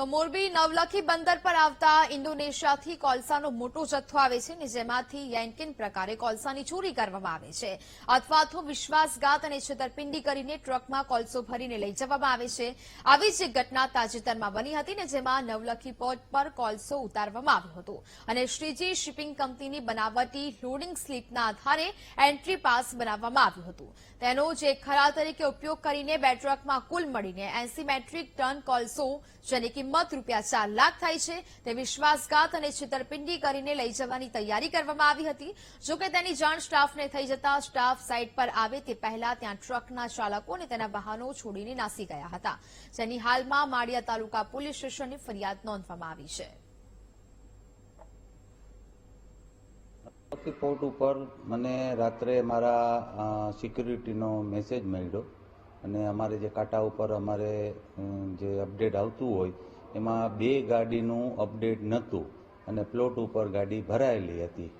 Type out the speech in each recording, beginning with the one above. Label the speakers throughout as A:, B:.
A: તો મોરબી નવલખી બંદર પર આવતા ઇન્ડોનેશિયાથી કોલસાનો મોટો જથ્થો આવે છે ને જેમાંથી યેન્કિન પ્રકારે કોલસાની ચોરી કરવામાં આવે છે. અથવા તો વિશ્વાસઘાત અને છેતરપિંડી કરીને ટ્રકમાં કોલસો ભરીને લઈ જવામાં આવે છે. આવી જ ઘટના તાજેતરમાં બની હતી ને જેમાં નવલખી પોર્ટ પર કોલસો ઉતારવામાં આવ્યો હતો. અને શ્રીજી શિપિંગ કંપનીની બનાવટી લોડિંગ સ્લીપના આધારે એન્ટ્રી પાસ બનાવવામાં આવ્યું હતું. તેનો જે ખરા તરીકે ઉપયોગ કરીને બે ટ્રકમાં કુલ મળીને એસી મેટ્રિક ટન કોલસો, જેની કિંમત રૂપિયા ચાર લાખ થાય છે. તે વિશ્વાસઘાત અને છેતરપિંડી કરીને લઈ જવાની તૈયારી કરવામાં આવી હતી. જોકે તેની જાણ સ્ટાફને થઈ જતા સ્ટાફ સાઇટ પર આવે તે પહેલા ત્યાં ટ્રકના ચાલકો અને તેના વાહનો છોડીને નાસી ગયા હતા. જેની હાલમાં માળિયા તાલુકા પોલીસ સ્ટેશનની ફરિયાદ નોંધવામાં આવી છે.
B: પોર્ટ ઉપર મને રાત્રે મારા સિક્યુરિટીનો મેસેજ મળ્યો અને અમારે જે કાંટા ઉપર અમારે જે અપડેટ આવતું હોય એમાં બે ગાડીનું અપડેટ નહોતું અને પ્લોટ ઉપર ગાડી ભરાયેલી હતી.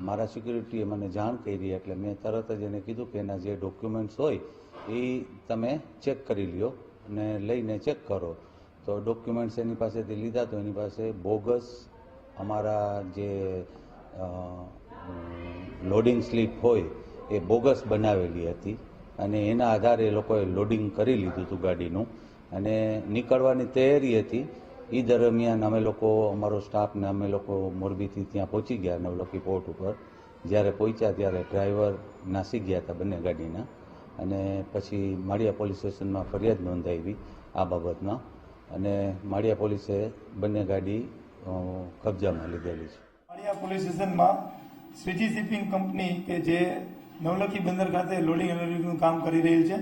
B: મારા સિક્યુરિટીએ મને જાણ કરી એટલે મેં તરત જ એને કીધું કે એના જે ડોક્યુમેન્ટ્સ હોય એ તમે ચેક કરી લ્યો અને લઈને ચેક કરો. તો ડોક્યુમેન્ટ્સ એની પાસેથી લીધા તો એની પાસે બોગસ અમારા જે લોડિંગ સ્લીપ હોય એ બોગસ બનાવેલી હતી અને એના આધારે એ લોકોએ લોડિંગ કરી લીધું હતું ગાડીનું. અને નીકળવાની તૈયારી હતી એ દરમિયાન અમે લોકો, અમારો સ્ટાફને અમે લોકો મોરબીથી ત્યાં પહોંચી ગયા નવલખી પોર્ટ ઉપર. જ્યારે પહોંચ્યા ત્યારે ડ્રાઈવર નાસી ગયા હતા બંને ગાડીના. અને પછી માળિયા પોલીસ સ્ટેશનમાં ફરિયાદ નોંધાવી આ બાબતમાં. અને માળિયા પોલીસે બંને ગાડી કબજામાં લીધેલી છે.
C: માળિયા પોલીસ સ્ટેશનમાં શ્રીજી શિપિંગ કંપની કે જે નવલખી બંદર ખાતે લોડિંગ અનલોડિંગનું કામ કરી રહેલ છે.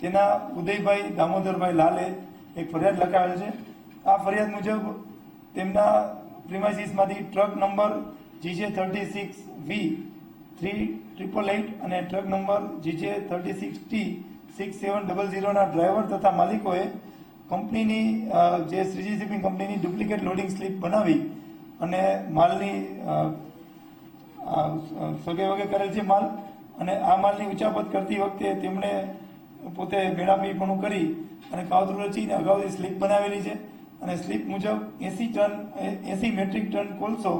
C: તેના ઉદયભાઈ, દામોદરભાઈ લાલે એક ફરિયાદ લખાવેલ છે. આ ફરિયાદ મુજબ તેમના પ્રિમાઇસીસમાંથી truck number GJ thirty six V three triple eight અને truck number GJ thirty six T six seven double ઝીરોના driver તથા માલિકોએ કંપનીની જે શ્રીજી શિપિંગ કંપનીની ડુપ્લિકેટ લોડિંગ સ્લીપ બનાવી અને માલની સગે વગે કરેલ છે માલ અને આ માલની ઉચાપત કરતી વખતે તેમણે પોતે બેડાપીપણું કરી અને કાવતરું રચીને અગાઉથી સ્લીપ બનાવેલી છે. અને સ્લીપ મુજબ એસી ટન એસી મેટ્રિક ટન કોલસો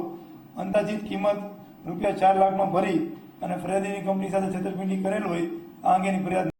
C: અંદાજિત કિંમત રૂપિયા ચાર લાખમાં ભરી અને ફરિયાદીની કંપની સાથે છેતરપિંડી કરેલ હોય, આ અંગેની ફરિયાદ